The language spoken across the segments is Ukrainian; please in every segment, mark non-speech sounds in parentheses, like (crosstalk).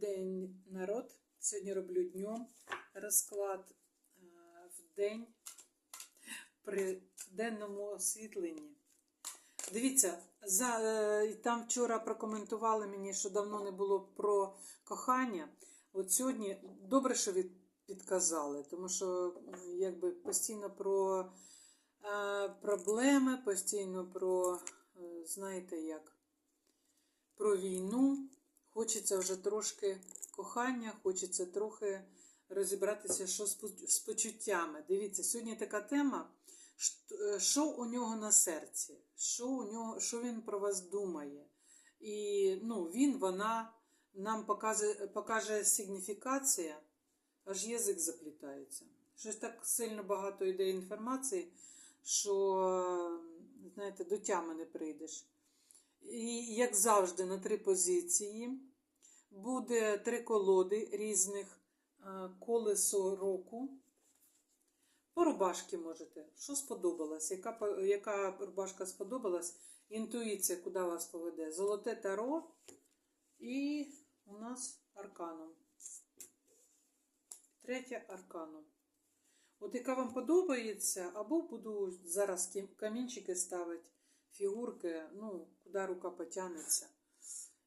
день, народ. Сьогодні роблю днем розклад е, в день при денному освітленні. Дивіться, за, е, там вчора прокоментували мені, що давно не було про кохання. От сьогодні добре, що ви підказали, тому що якби постійно про е, проблеми, постійно про, е, знаєте як, про війну. Хочеться вже трошки кохання, хочеться трохи розібратися, що з почуттями. Дивіться, сьогодні така тема, е, що у нього на серці, що, у нього, що він про вас думає. І ну, він, вона нам покаже, покаже сигніфікація, аж язик заплітається. Щось так сильно багато йде інформації, що, знаєте, до тями не прийдеш. І, як завжди, на три позиції буде три колоди різних е, колесо року. По рубашки можете. Що сподобалось? Яка, яка рубашка сподобалась? Інтуїція, куди вас поведе? Золоте таро і у нас арканом. Третє арканом. От яка вам подобається, або буду зараз камінчики ставити, фігурки, ну, куди рука потягнеться.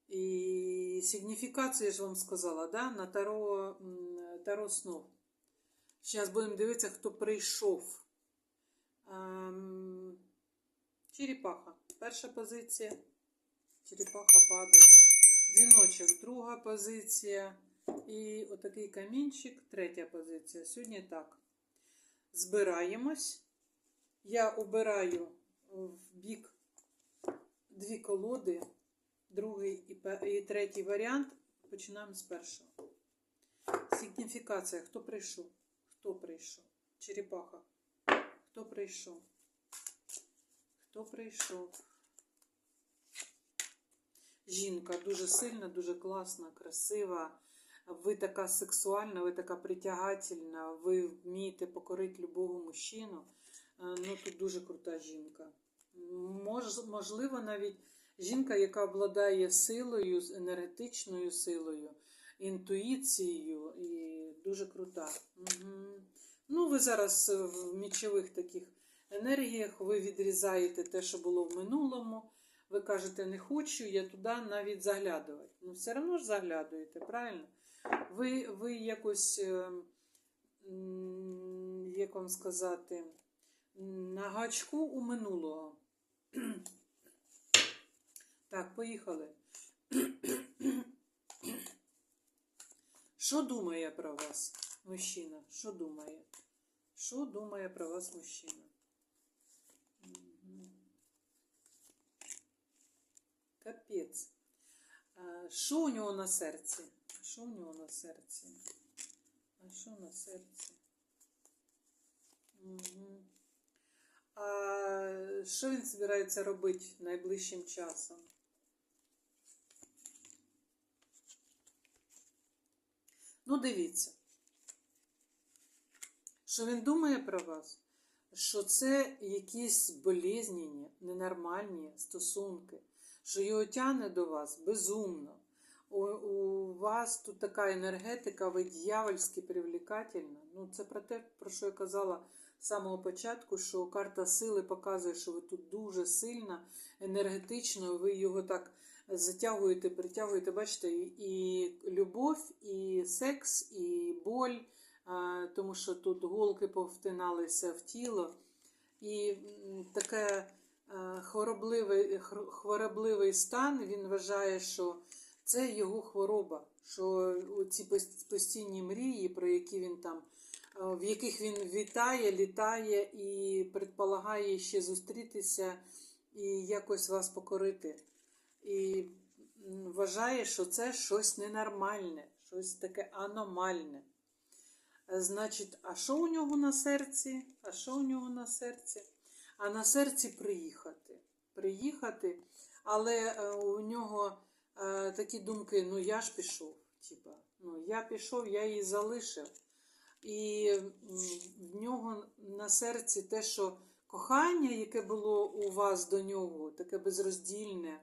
І сигніфікацію я ж вам сказала, да? на таро, таро снов. Зараз будемо дивитися, хто прийшов. Ем, черепаха. Перша позиція. Черепаха падає. Дзвіночок, друга позиція. І отакий камінчик, третя позиція. Сьогодні так. Збираємось. Я обираю в бік дві колоди, другий і, третій варіант. Починаємо з першого. Сигніфікація. Хто прийшов? Хто прийшов? Черепаха. Хто прийшов? Хто прийшов? Жінка дуже сильна, дуже класна, красива. Ви така сексуальна, ви така притягательна, ви вмієте покорити любого мужчину. Е, Ну, тут дуже крута жінка. Мож, можливо, навіть жінка, яка обладає силою, енергетичною силою, інтуїцією і дуже крута. Угу. Ну, ви зараз в мічових таких енергіях, ви відрізаєте те, що було в минулому. Ви кажете, не хочу, я туди навіть заглядувати. Ну, все одно ж заглядуєте, правильно? Ви, ви якось, е, як вам сказати, на гачку у минулого. (clears throat) Так, поїхали. (clears throat) Що думає про вас мужчина? Що думає? Що думає про вас мужчина? Капець. Що у нього на серці? Що у нього на серці? А що на серці? Угу. Що він збирається робити найближчим часом? Ну, дивіться, що він думає про вас, що це якісь болезненні, ненормальні стосунки, що його тягне до вас безумно. У, у вас тут така енергетика, ви дьявольськи привлекательна. Ну, це про те, про що я казала самого початку, що карта сили показує, що ви тут дуже сильна, енергетично, ви його так затягуєте, притягуєте, бачите, і, любов, і секс, і боль, тому що тут голки повтиналися в тіло. І таке хворобливий, хворобливий стан, він вважає, що це його хвороба, що ці постійні мрії, про які він там, в яких він вітає, літає і предполагає ще зустрітися і якось вас покорити. І вважає, що це щось ненормальне, щось таке аномальне. Е, Значить, а що у нього на серці? А що у нього на серці? А на серці приїхати. Приїхати, але е, у нього е, такі думки: ну я ж пішов. Типа, ну я пішов, я її залишив. І в нього на серці те, що кохання, яке було у вас до нього, таке безроздільне,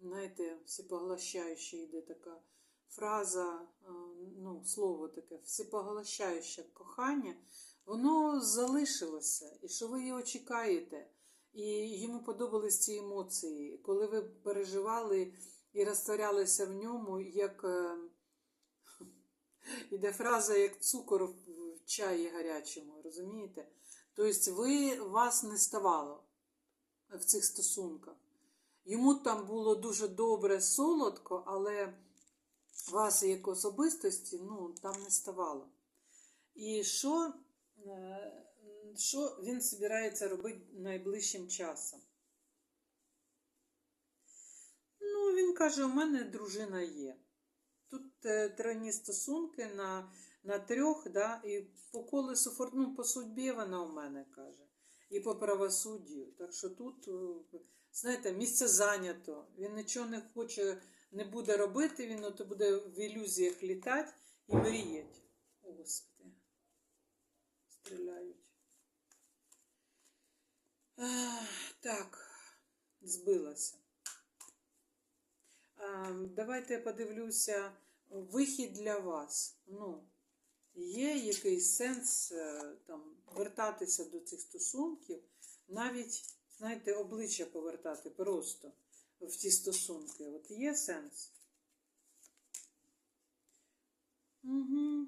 знаєте, всепоглощаюча йде така фраза, е, ну, слово таке, всепоглощаюче кохання, воно залишилося, і що ви його чекаєте. І йому подобались ці емоції, коли ви переживали і розтворялися в ньому, як е, іде фраза, як цукор в чаї гарячому, розумієте? Тобто ви вас не ставало в цих стосунках. Йому там було дуже добре, солодко, але вас як особистості ну, там не ставало. І що, е, що він збирається робити найближчим часом? Ну, він каже, у мене дружина є. Тут е, тройні стосунки на, на трьох, да, і по колесу ну, по судьбі вона у мене каже, і по правосуддю. Так що тут, е, знаєте, місце зайнято. Він нічого не хоче, не буде робити, він от буде в ілюзіях літати і мріять. О, Господи, стріляють. Ах, Так, збилася. А, Давайте я подивлюся вихід для вас. Ну, є якийсь сенс е, там, вертатися до цих стосунків, навіть, знаєте, обличчя повертати просто в ті стосунки. От є сенс? Угу.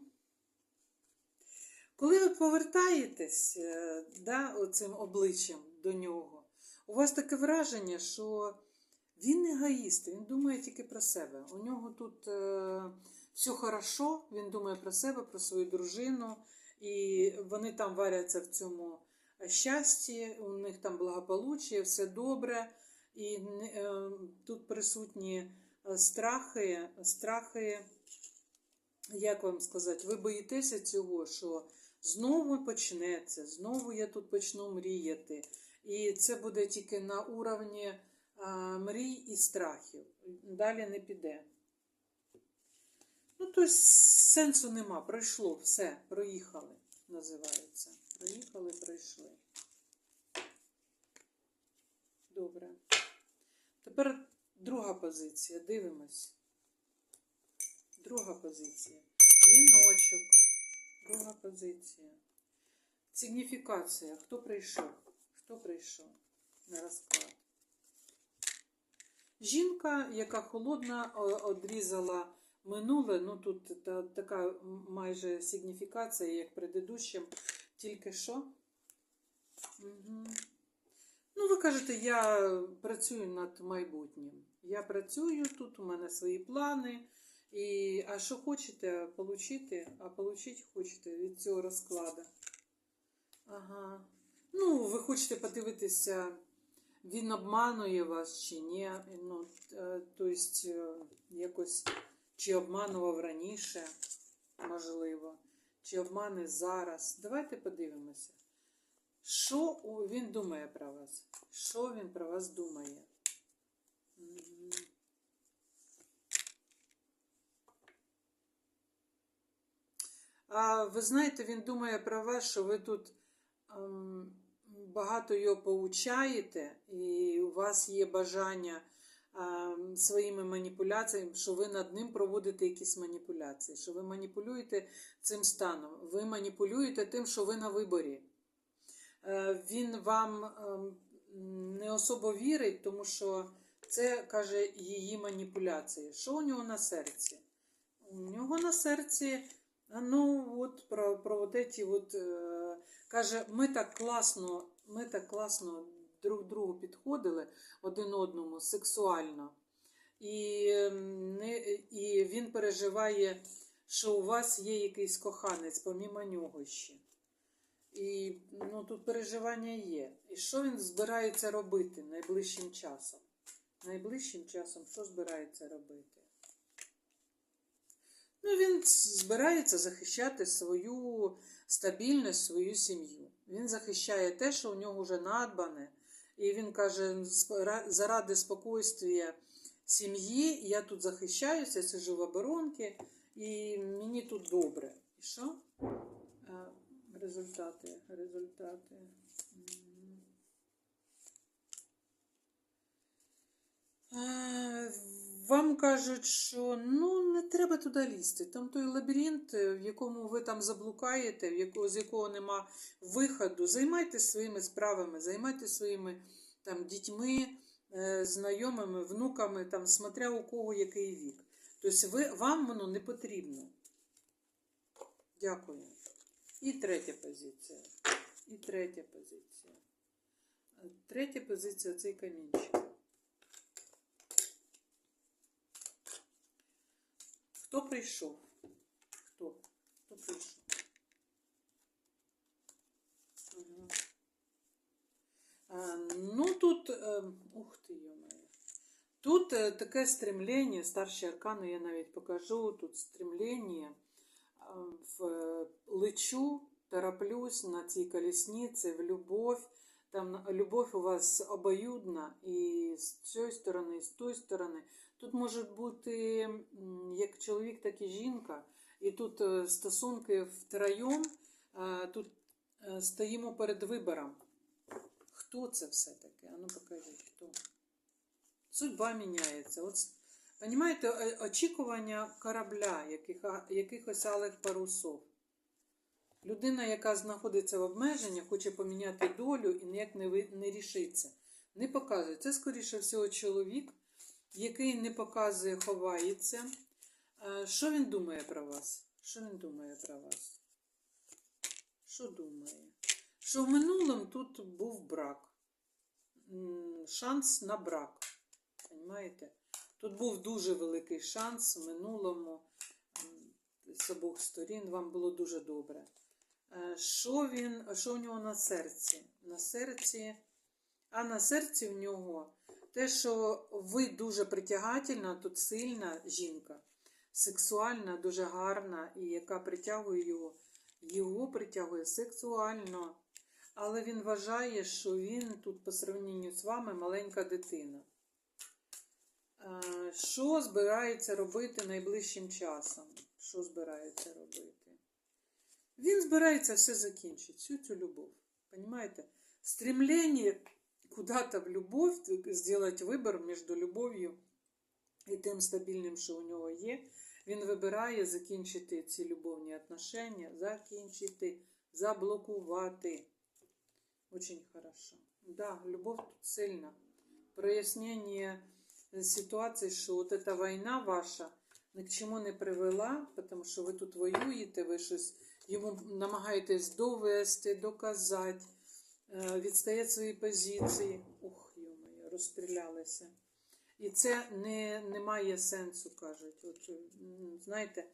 Коли ви повертаєтесь е, да, оцим обличчям до нього, у вас таке враження, що він егоїст, він думає тільки про себе. У нього тут е, все хорошо, він думає про себе, про свою дружину, і вони там варяться в цьому щасті, у них там благополуччя, все добре. І е, тут присутні е, страхи, страхи, як вам сказати, ви боїтеся цього, що знову почнеться, знову я тут почну мріяти. І це буде тільки на уровні мрій і страхів. Далі не піде. Ну, тобто сенсу нема. Пройшло все, проїхали, називається. Проїхали, пройшли. Добре. Тепер друга позиція. Дивимось. Друга позиція. Віночок. Друга позиція. Сигніфікація. Хто прийшов? Хто прийшов на розклад? Жінка, яка холодна, одрізала минуле, ну тут та, така майже сигніфікація, як предыдущим, тільки що. Угу. Ну, ви кажете, я працюю над майбутнім. Я працюю, тут у мене свої плани. І, а що хочете отримати, а отримати хочете від цього розкладу. Ага. Ну, ви хочете подивитися, він обманує вас чи ні. Ну, е, тобто, якось чи обманував раніше, можливо, чи обмане зараз. Давайте подивимося. Що він думає про вас? Що він про вас думає? А ви знаєте, він думає про вас, що ви тут ем, багато його поучаєте, і у вас є бажання своїми маніпуляціями, що ви над ним проводите якісь маніпуляції, що ви маніпулюєте цим станом. Ви маніпулюєте тим, що ви на виборі. Е, Він вам ем, не особо вірить, тому що це каже її маніпуляції. Що у нього на серці? У нього на серці, ну, от про, про от эти от, е, каже, ми так класно, ми так класно друг другу підходили один одному сексуально. І, ем, не, і він переживає, що у вас є якийсь коханець, помімо нього ще. І ну, тут переживання є. І що він збирається робити найближчим часом? Найближчим часом що збирається робити? Ну, він збирається захищати свою стабільність, свою сім'ю. Він захищає те, що у нього вже надбане. І він каже: заради спокійствия сім'ї я тут захищаюся, сижу в оборонці, і мені тут добре. І що? Результати, результати. М. Вам кажуть, що ну не треба туди лізти. Там той лабіринт, е, в якому ви там заблукаєте, в якого, з якого нема виходу. Займайтесь своїми справами, займайтесь своїми там, дітьми, е, знайомими, внуками, там, смотря у кого який вік. Тобто ви, вам воно не потрібно. Дякую. І третя позиція. І третя позиція. Е, Третя позиція цей камінчик. Хто прийшов? Хто? Хто прийшов? Ну тут, е, ух ти, йомає. Тут е, таке стремлення, старші аркани я навіть покажу, тут стремлення е, в лечу, тороплюсь на цій колісниці, в любов. Там любов у вас обоюдна і з цієї сторони, і з тої сторони. Тут може бути як чоловік, так і жінка. І тут е, стосунки втроєм, тут е, стоїмо перед вибором. Хто це все-таки? А ну покажіть, хто. Судьба міняється. От, Понімаєте, очікування корабля, яких, якихось алих парусов. Людина, яка знаходиться в обмеженні, хоче поміняти долю і ніяк не, не рішиться. Не показує. Це, скоріше всього, чоловік, який не показує, ховається. Е, Що він думає про вас? Що він думає про вас? Що думає? Що в минулому тут був брак. Шанс на брак. Понимаєте? Тут був дуже великий шанс в минулому з обох сторін. Вам було дуже добре. Е, Що він, що у нього на серці? На серці, а на серці в нього те, що ви дуже притягательна, тут сильна жінка, сексуальна, дуже гарна, і яка притягує його, його притягує сексуально. Але він вважає, що він тут по сравненню з вами маленька дитина. Е, Що збирається робити найближчим часом? Що збирається робити? Він збирається все закінчити, всю цю любов. Понимаете? Стремление куда-то в любовь, сделать вибір між любов'ю і тим стабільним, що у нього є. Він вибирає закінчити ці любовні отношення, закінчити, заблокувати. Очень хорошо. Да, любовь тут сильна. Прояснение ситуации, що от эта війна ваша ні к чому не привела, тому що ви тут воюєте, ви щось йому намагаєтесь довести, доказати, е, відстояти свої позиції. Ух, йомаю, розстрілялися. І це не, не має сенсу, кажуть. От, знаєте,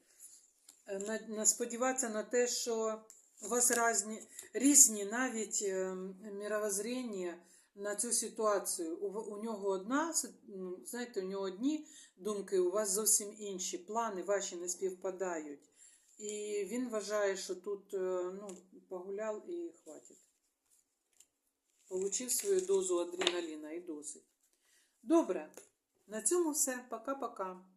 е, на, на сподіватися на те, що у вас різні, різні навіть е, мировоззріння на цю ситуацію. У, у нього одна, знаєте, у нього одні думки, у вас зовсім інші. Плани ваші не співпадають. І він вважає, що тут е, ну, погуляв і хватить. Получив свою дозу адреналіна і досить. Добре, на цьому все. Пока-пока.